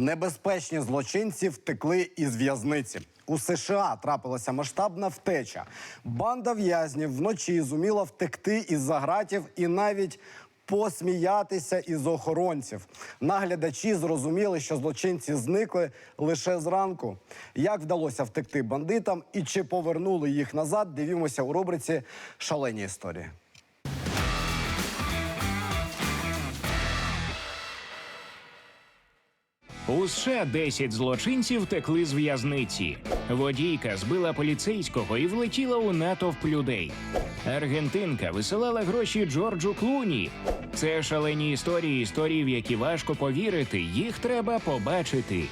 Небезпечні злочинці втекли із в'язниці. У США трапилася масштабна втеча. Банда в'язнів вночі зуміла втекти із загратів і навіть посміятися із охоронців. Наглядачі зрозуміли, що злочинці зникли лише зранку. Як вдалося втекти бандитам і чи повернули їх назад? Дивімося у рубриці Шалені історії. У США 10 злочинців втекли з в'язниці. Водійка збила поліцейського і влетіла у натовп людей. Аргентинка висилала гроші Джорджу Клуні. Це шалені історії, історії, в які важко повірити. Їх треба побачити.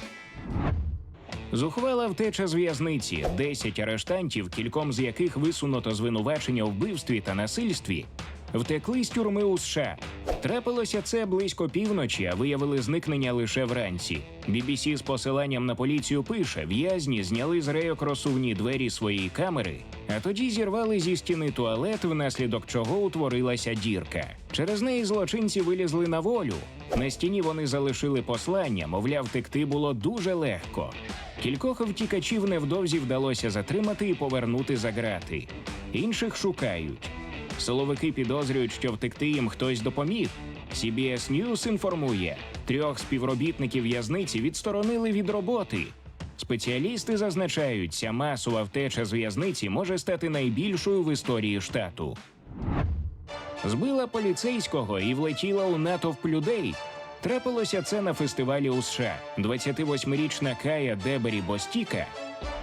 Зухвала втеча з в'язниці. 10 арештантів, кільком з яких висунуто звинувачення у вбивстві та насильстві, втекли з тюрми у США. Трапилося це близько півночі, а виявили зникнення лише вранці. BBC з посиланням на поліцію пише: в'язні зняли з рейок розсувні двері своєї камери, а тоді зірвали зі стіни туалет, внаслідок чого утворилася дірка. Через неї злочинці вилізли на волю. На стіні вони залишили послання, мовляв, втекти було дуже легко. Кількох втікачів невдовзі вдалося затримати і повернути за грати. Інших шукають. Силовики підозрюють, що втекти їм хтось допоміг. CBS News інформує, трьох співробітників в'язниці відсторонили від роботи. Спеціалісти зазначають, ця масова втеча з в'язниці може стати найбільшою в історії штату. Збила поліцейського і влетіла у натовп людей. Трапилося це на фестивалі у США. 28-річна Кая Дебері Бостіка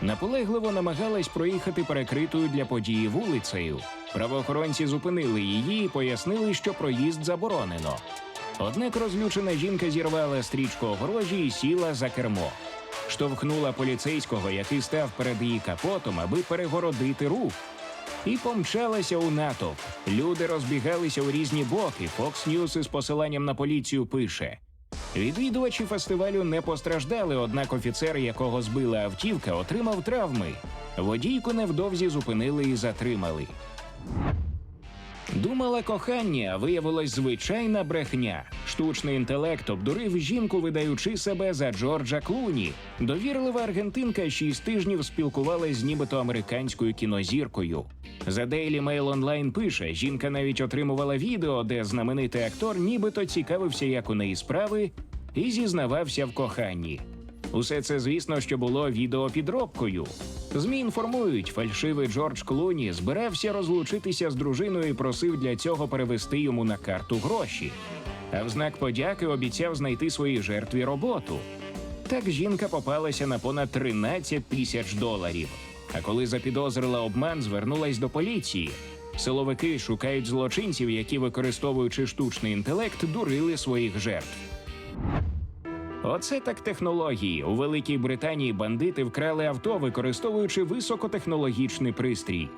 наполегливо намагалась проїхати перекритою для події вулицею. Правоохоронці зупинили її і пояснили, що проїзд заборонено. Однак розлючена жінка зірвала стрічку огорожі і сіла за кермо. Штовхнула поліцейського, який став перед її капотом, аби перегородити рух і помчалася у натовп. Люди розбігалися у різні боки. Fox News із посиланням на поліцію пише. Відвідувачі фестивалю не постраждали, однак офіцер, якого збила автівка, отримав травми. Водійку невдовзі зупинили і затримали. Думала кохання, а виявилось звичайна брехня. Штучний інтелект обдурив жінку, видаючи себе за Джорджа Клуні. Довірлива аргентинка шість тижнів спілкувалась з нібито американською кінозіркою. За Daily Mail Online пише, жінка навіть отримувала відео, де знаменитий актор нібито цікавився, як у неї справи, і зізнавався в коханні. Усе це, звісно, що було відеопідробкою. ЗМІ інформують, фальшивий Джордж Клуні збирався розлучитися з дружиною і просив для цього перевести йому на карту гроші. А в знак подяки обіцяв знайти своїй жертві роботу. Так жінка попалася на понад 13 тисяч доларів. А коли запідозрила обман, звернулась до поліції. Силовики шукають злочинців, які, використовуючи штучний інтелект, дурили своїх жертв. Оце так технології. У Великій Британії бандити вкрали авто, використовуючи високотехнологічний пристрій.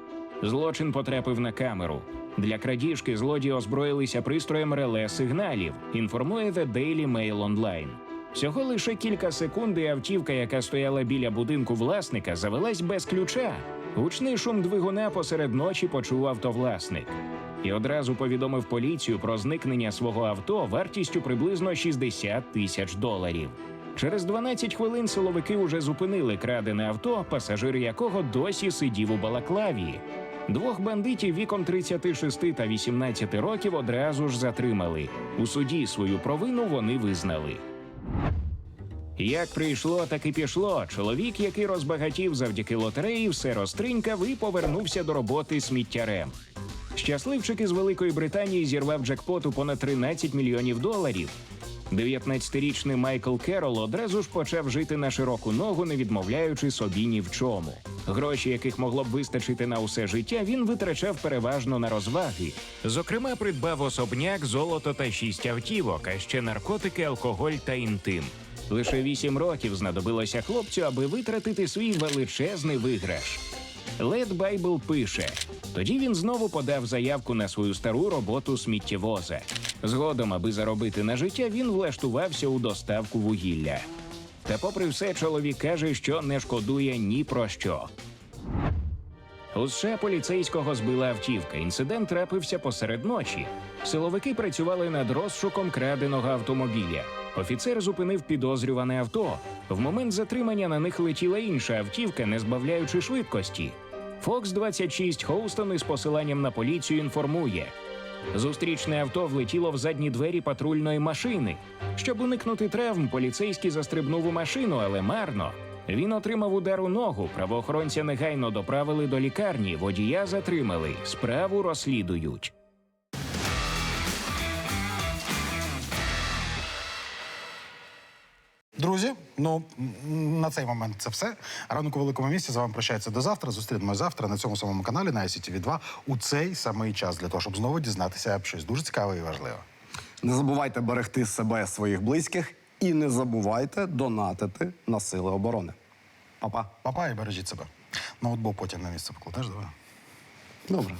Злочин потрапив на камеру. Для крадіжки злодії озброїлися пристроєм реле сигналів. Інформує The Daily Mail Online. Всього лише кілька секунд і автівка, яка стояла біля будинку власника, завелась без ключа. Гучний шум двигуна посеред ночі почув автовласник і одразу повідомив поліцію про зникнення свого авто вартістю приблизно 60 тисяч доларів. Через 12 хвилин силовики уже зупинили крадене авто, пасажир якого досі сидів у балаклаві. Двох бандитів віком 36 та 18 років одразу ж затримали. У суді свою провину вони визнали. Як прийшло, так і пішло. Чоловік, який розбагатів завдяки лотереї, все розтринькав і повернувся до роботи сміттярем. Щасливчик із Великої Британії зірвав джекпот у понад 13 мільйонів доларів. 19-річний Майкл Керол одразу ж почав жити на широку ногу, не відмовляючи собі ні в чому. Гроші, яких могло б вистачити на усе життя, він витрачав переважно на розваги. Зокрема, придбав особняк, золото та шість автівок, а ще наркотики, алкоголь та інтим. Лише вісім років знадобилося хлопцю, аби витратити свій величезний виграш. Лед Байбл пише: тоді він знову подав заявку на свою стару роботу сміттєвоза. Згодом, аби заробити на життя, він влаштувався у доставку вугілля. Та, попри все, чоловік каже, що не шкодує ні про що. У США поліцейського збила автівка. Інцидент трапився посеред ночі. Силовики працювали над розшуком краденого автомобіля. Офіцер зупинив підозрюване авто. В момент затримання на них летіла інша автівка, не збавляючи швидкості. Фокс 26 Хоустон із посиланням на поліцію інформує. Зустрічне авто влетіло в задні двері патрульної машини. Щоб уникнути травм, поліцейський застрибнув у машину, але марно. Він отримав удар у ногу. Правоохоронця негайно доправили до лікарні. Водія затримали. Справу розслідують. Друзі, ну на цей момент це все. Ранок у великому місті з вами прощається до завтра. Зустрінемось завтра на цьому самому каналі на ICTV 2 у цей самий час для того, щоб знову дізнатися щось дуже цікаве і важливе. Не забувайте берегти себе, своїх близьких і не забувайте донатити на сили оборони. Па-па. Папа і бережіть себе. Ноутбук потім на місце покладеш, давай. Добре.